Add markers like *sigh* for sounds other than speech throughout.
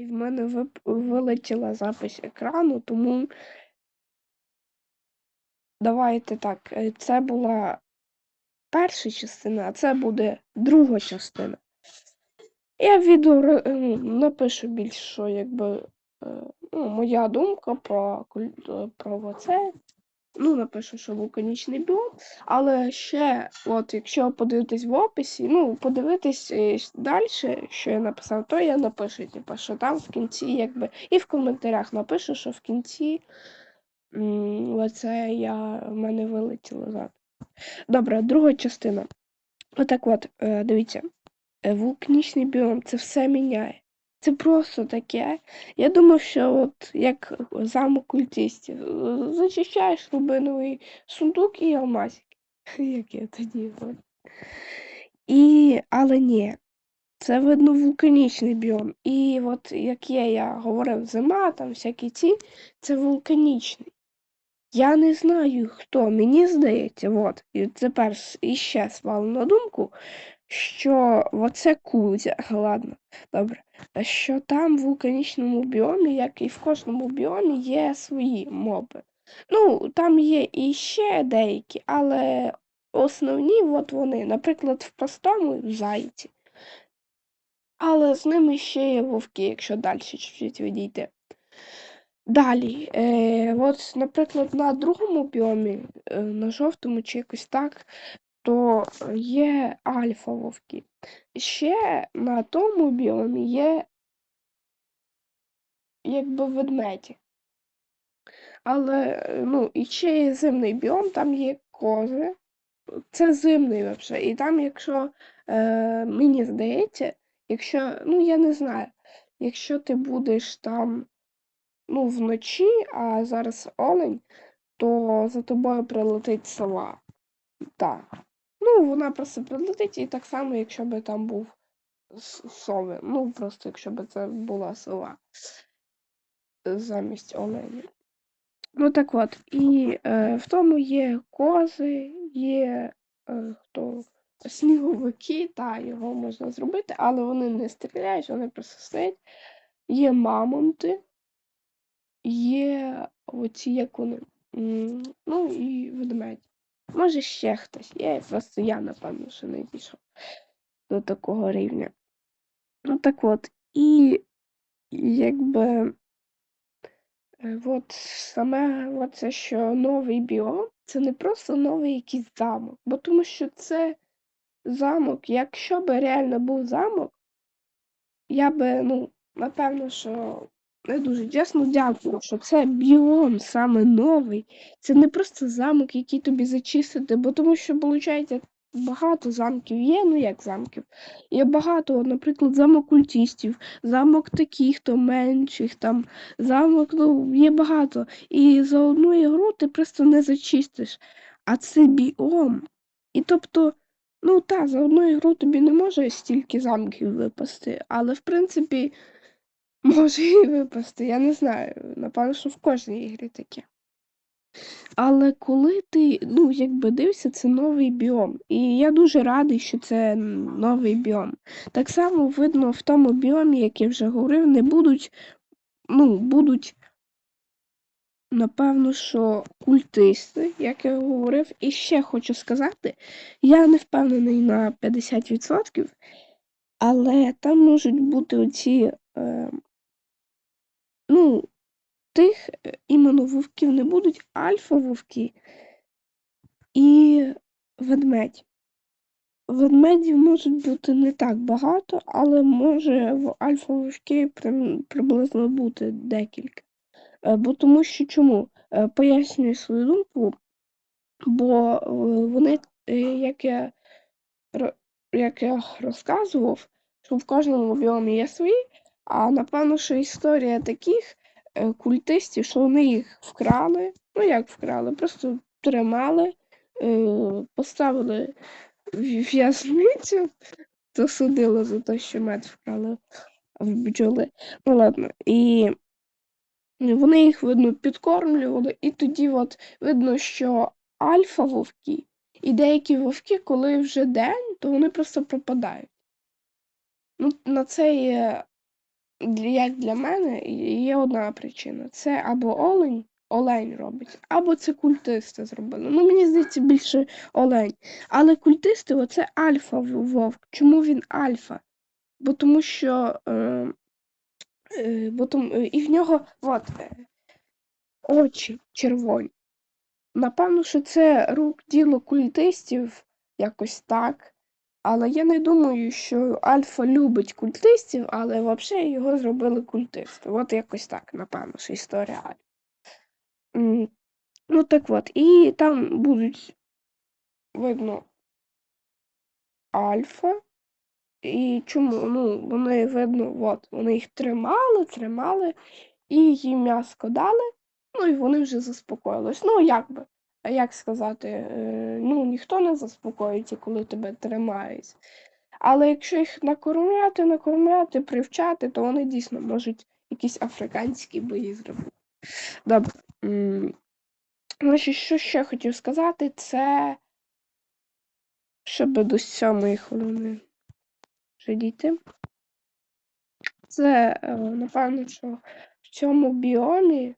І в мене вилетіла запись екрану, тому давайте так. е, Це була перша частина, а це буде друга частина. Я в відео е, ну, напишу більш, що якби е, ну, моя думка про, про це. Ну, напишу, що вулканічний біом. Але ще, от, якщо подивитись в описі, ну, подивитись далі, що я написав, то я напишу, типу, що там в кінці, якби, і в коментарях напишу, що в кінці м, оце я в мене вилетіло зад. Добре, друга частина. Отак от, е, дивіться, е, вулканічний біом це все міняє. Це просто таке. Я думав, що от як замок культистів. е, Зачищаєш рубиновий сундук і алмазик. *laughs* Як я тоді. І, але ні, це видно вулканічний біом. І от як є, я говорив, зима, там всякі ці, це вулканічний. Я не знаю хто, мені здається, от, і тепер іще свалу на думку, що оце Кузя, *laughs* ладно, добре, що там в вулканічному біомі, як і в кожному біомі, є свої моби. Ну, там є і ще деякі, але основні от вони, наприклад, в простому зайці. Але з ними ще є вовки, якщо далі чуть-чуть відійти. Далі, е, от, наприклад, на другому біомі, е, на жовтому чи якось так, то є альфа вовки. Ще на тому біомі є якби ведмеді. Але, е, ну, і ще є зимний біом, там є кози. Це зимний взагалі. І там, якщо е, мені здається, якщо, ну я не знаю, якщо ти будеш там ну, вночі, а зараз олень, то за тобою прилетить сова. Так. Ну, вона просто прилетить, і так само, якщо би там був сови. Ну, просто якщо б це була сова замість оленя. Ну так от, і е, в тому є кози, є е, хто сніговики, та його можна зробити, але вони не стріляють, вони просто стоять. Є мамонти, є оці, як вони, ну і ведмедь. Може ще хтось є, просто я, напевно, ще не дійшов до такого рівня. Ну так от, і якби. Е, От саме оце, що новий біом, це не просто новий якийсь замок, бо тому що це замок, якщо би реально був замок, я би, ну, напевно, що не дуже чесно дякую, що це біом саме новий. Це не просто замок, який тобі зачистити, бо тому що, виходить, багато замків є, ну як замків. Є багато, наприклад, замок культистів, замок таких, то менших, там, замок, ну, є багато. І за одну ігру ти просто не зачистиш. А це біом. І тобто. Ну так, за одну ігру тобі не може стільки замків випасти, але в принципі *laughs* може і випасти, я не знаю. Напевно, що в кожній ігрі таке. Але коли ти, ну, якби дивишся, це новий біом. І я дуже радий, що це новий біом. Так само видно в тому біомі, як я вже говорив, не будуть, ну, будуть, напевно, що культисти, як я говорив. І ще хочу сказати, я не впевнений на 50%, але там можуть бути оці, е, ну, тих е, іменно вовків не будуть альфа-вовки і ведмедь. Ведмедів можуть бути не так багато, але може в альфа-вовки приблизно бути декілька. Е, Бо тому що чому? Е, Пояснюю свою думку, бо вони, як я, як я розказував, що в кожному біомі є свої, а напевно, що історія таких е, культистів, що вони їх вкрали, ну як вкрали, просто тримали, е, поставили в в'язницю, засудили за те, що мед вкрали в бджоли. Ну ладно, і вони їх, видно, підкормлювали, і тоді от видно, що альфа вовки і деякі вовки, коли вже день, то вони просто пропадають. Ну, на це є як для мене, є одна причина. Це або олень, олень робить, або це культисти зробили. Ну, мені здається, більше олень. Але культисти оце альфа вовк. Чому він альфа? Бо тому що. Е, е, бо тому, е, і в нього от, е, очі червоні. Напевно, що це рук діло культистів якось так. Але я не думаю, що Альфа любить культистів, але взагалі його зробили культисти. От якось так, напевно, що історія Альфа. Ну так от. І там будуть видно Альфа. І чому? Ну, вони видно, от, вони їх тримали, тримали, і їм м'яско дали, ну і вони вже заспокоїлись. Ну, як би, як сказати, е, ну, ніхто не заспокоїться, коли тебе тримають. Але якщо їх накормляти, накормляти, привчати, то вони дійсно можуть якісь африканські бої зробити. Добре. Значить, що ще хотів сказати, це щоб до сьомої хвилини вже дійти. Це, е, напевно, що в цьому біомі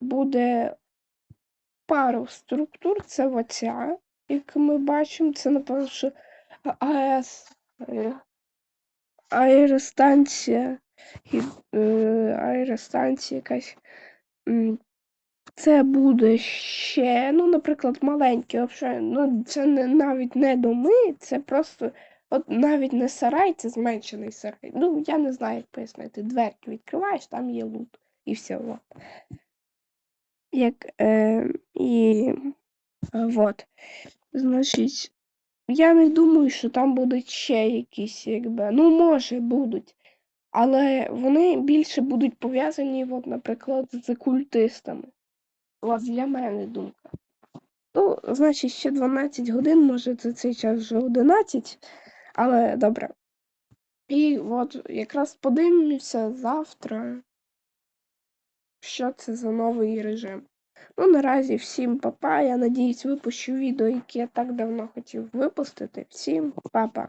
буде пару структур. Це оця, як ми бачимо, це, напевно, АЕС, е, аеростанція, е, аеростанція якась. Це буде ще, ну, наприклад, маленькі, вообще, ну, це не, навіть не доми, це просто От навіть не сарай, це зменшений сарай. Ну, я не знаю, як пояснити. Дверки відкриваєш, там є лут. І все. От. Як, е, і е, от. Значить, я не думаю, що там будуть ще якісь, якби. Ну, може, будуть. Але вони більше будуть пов'язані, от, наприклад, з культистами. От для мене думка. Ну, значить, ще 12 годин, може, за цей час вже 11. Але добре. І от якраз подивимося завтра, що це за новий режим. Ну, наразі всім па-па. Я надіюсь, випущу відео, яке я так давно хотів випустити. Всім па-па.